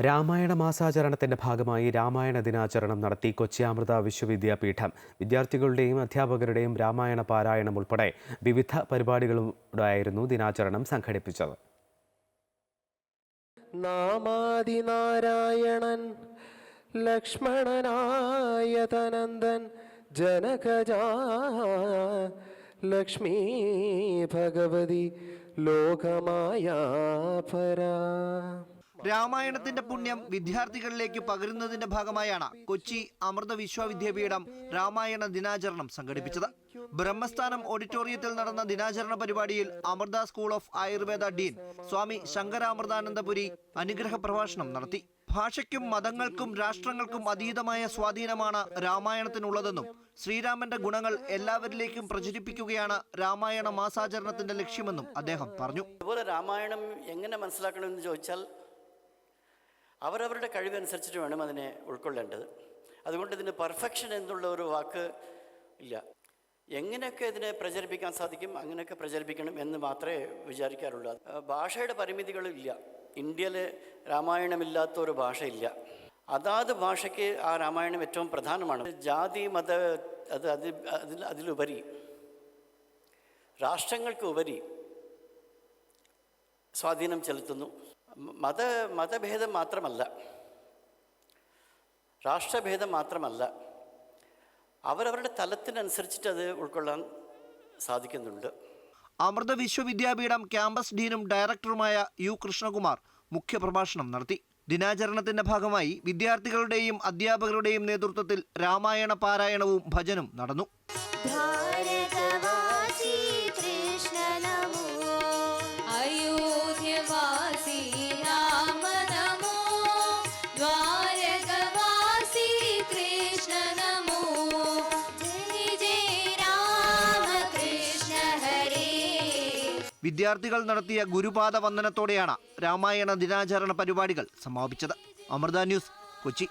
രാമായണ മാസാചരണത്തിന്റെ ഭാഗമായി രാമായണ ദിനാചരണം നടത്തി കൊച്ചി അമൃത വിശ്വവിദ്യാപീഠം. വിദ്യാർത്ഥികളുടെയും അധ്യാപകരുടെയും രാമായണ പാരായണം ഉൾപ്പെടെ വിവിധ പരിപാടികളോടായിരുന്നു ദിനാചരണം സംഘടിപ്പിച്ചത്. നാമാദിനാരായണൻ ലക്ഷ്മണനായതനന്ദൻ ജനകജാ ലക്ഷ്മീ ഭഗവതി ലോകമായാ പരാ. രാമായണത്തിന്റെ പുണ്യം വിദ്യാർത്ഥികളിലേക്ക് പകരുന്നതിന്റെ ഭാഗമായാണ് കൊച്ചി അമൃത വിശ്വവിദ്യാപീഠം രാമായണ ദിനാചരണം സംഘടിപ്പിച്ചത്. ബ്രഹ്മസ്ഥാനം ഓഡിറ്റോറിയത്തിൽ നടന്ന ദിനാചരണ പരിപാടിയിൽ Amrita school of Ayurveda dean Swami Shankaramritanandapuri അനുഗ്രഹ പ്രഭാഷണം നടത്തി. ഭാഷയ്ക്കും മതങ്ങൾക്കും രാഷ്ട്രങ്ങൾക്കും അതീതമായ സ്വാധീനമാണ് രാമായണത്തിനുള്ളതെന്നും ശ്രീരാമന്റെ ഗുണങ്ങൾ എല്ലാവരിലേക്കും പ്രചരിപ്പിക്കുകയാണ് രാമായണ മാസാചരണത്തിന്റെ ലക്ഷ്യമെന്നും അദ്ദേഹം പറഞ്ഞു. അതുപോലെ രാമായണം എങ്ങനെ മനസ്സിലാക്കണമെന്ന് ചോദിച്ചാൽ അവരവരുടെ കഴിവനുസരിച്ചിട്ട് വേണം അതിനെ ഉൾക്കൊള്ളേണ്ടത്. അതുകൊണ്ട് ഇതിന് പെർഫെക്ഷൻ എന്നുള്ള ഒരു വാക്ക് ഇല്ല. എങ്ങനെയൊക്കെ ഇതിനെ പ്രചരിപ്പിക്കാൻ സാധിക്കും അങ്ങനെയൊക്കെ പ്രചരിപ്പിക്കണം എന്ന് മാത്രമേ വിചാരിക്കാറുള്ളൂ. ഭാഷയുടെ പരിമിതികളില്ല. ഇന്ത്യയിൽ രാമായണമില്ലാത്ത ഒരു ഭാഷയില്ല. അതാത് ഭാഷയ്ക്ക് ആ രാമായണം ഏറ്റവും പ്രധാനമാണ്. ജാതി മത അത് അതിൽ അതിൽ അതിലുപരി രാഷ്ട്രങ്ങൾക്ക് ഉപരി സ്വാധീനം ചെലുത്തുന്നു. മത മതഭേദം മാത്രമല്ല. രാഷ്ട്രഭേദം മാത്രമല്ല. അവരവരുടെ തലത്തിനനുസരിച്ചിട്ട് അത് ഉൾക്കൊള്ളാൻ സാധിക്കുന്നുണ്ട്. അമൃത വിശ്വവിദ്യാപീഠം ക്യാമ്പസ് ഡീനും ഡയറക്ടറുമായ യു കൃഷ്ണകുമാർ മുഖ്യപ്രഭാഷണം നടത്തി. ദിനാചരണത്തിന്റെ ഭാഗമായി വിദ്യാർത്ഥികളുടെയും അധ്യാപകരുടെയും നേതൃത്വത്തിൽ രാമായണ പാരായണവും ഭജനും നടന്നു. വിദ്യാർത്ഥികൾ നടത്തിയ ഗുരുപാദ വന്ദനത്തോടെയാണ് രാമായണ ദിനാചരണ പരിപാടികൾ സമാപിച്ചത്. അമൃത ന്യൂസ് കൊച്ചി.